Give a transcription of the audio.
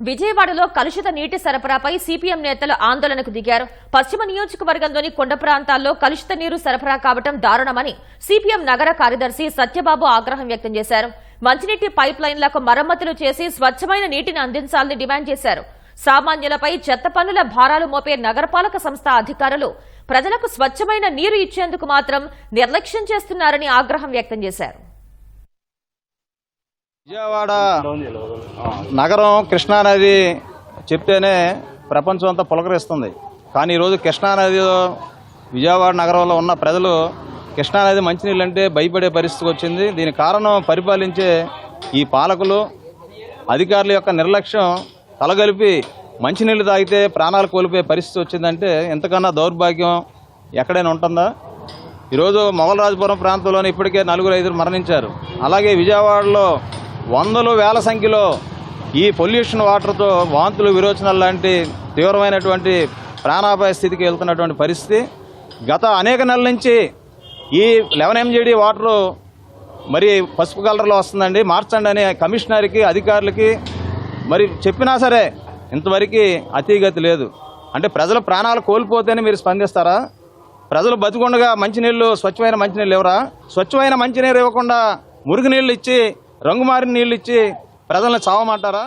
విజయవాడలో కలుషిత నీటి సరఫరాపై సిపిఎం నేతలు ఆందోళనకు దిగారు. పశ్చిమ నియోజకవర్గంలోని కొండ ప్రాంతాల్లో కలుషిత నీరు సరఫరా కావడం దారుణమని సిపిఎం నగర కార్యదర్శి సత్యబాబు ఆగ్రహం వ్యక్తం చేశారు. మంచినీటి పైప్ లైన్లకు మరమ్మతులు చేసి స్వచ్ఛమైన నీటిని అందించాలని డిమాండ్ చేశారు. సామాన్యులపై చెత్త పనుల భారాలు మోపే నగరపాలక సంస్థ అధికారులు ప్రజలకు స్వచ్ఛమైన నీరు ఇచ్చేందుకు మాత్రం నిర్లక్ష్యం చేస్తున్నారని ఆగ్రహం వ్యక్తం చేశారు. విజయవాడ నగరం కృష్ణానది చెప్తేనే ప్రపంచం అంతా పులకరిస్తుంది. కానీ ఈరోజు కృష్ణానదిలో విజయవాడ నగరంలో ఉన్న ప్రజలు కృష్ణానది మంచినీళ్ళు అంటే భయపడే పరిస్థితికి వచ్చింది. దీని కారణం పరిపాలించే ఈ పాలకులు అధికారుల యొక్క నిర్లక్ష్యం తలగలిపి మంచినీళ్ళు తాగితే ప్రాణాలు కోల్పోయే పరిస్థితి వచ్చిందంటే ఎంతకన్నా దౌర్భాగ్యం ఎక్కడైనా ఉంటుందా? ఈరోజు మొగలరాజపురం ప్రాంతంలోనే ఇప్పటికే నలుగురు ఐదుగురు మరణించారు. అలాగే విజయవాడలో వందలు వేల సంఖ్యలో ఈ పొల్యూషన్ వాటర్తో వాంతులు విరోచనాలు లాంటి తీవ్రమైనటువంటి ప్రాణాపాయ స్థితికి వెళ్తున్నటువంటి పరిస్థితి. గత అనేక నెలల నుంచి ఈ లెవెన్ ఎంజీడీ వాటరు మరి పసుపు కలర్లో వస్తుందండి. మార్చండి అనే కమిషనర్కి అధికారులకి మరి చెప్పినా సరే ఇంతవరకు అతీగతి లేదు. అంటే ప్రజల ప్రాణాలు కోల్పోతేనే మీరు స్పందిస్తారా? ప్రజలు బతికొండగా మంచినీళ్ళు స్వచ్ఛమైన మంచినీళ్ళు ఇవ్వరా స్వచ్ఛమైన మంచినీరు ఇవ్వకుండా మురుగునీళ్ళు ఇచ్చి రంగుమారిన నీళ్ళు ఇచ్చి ప్రజల్ని చావమంటారా?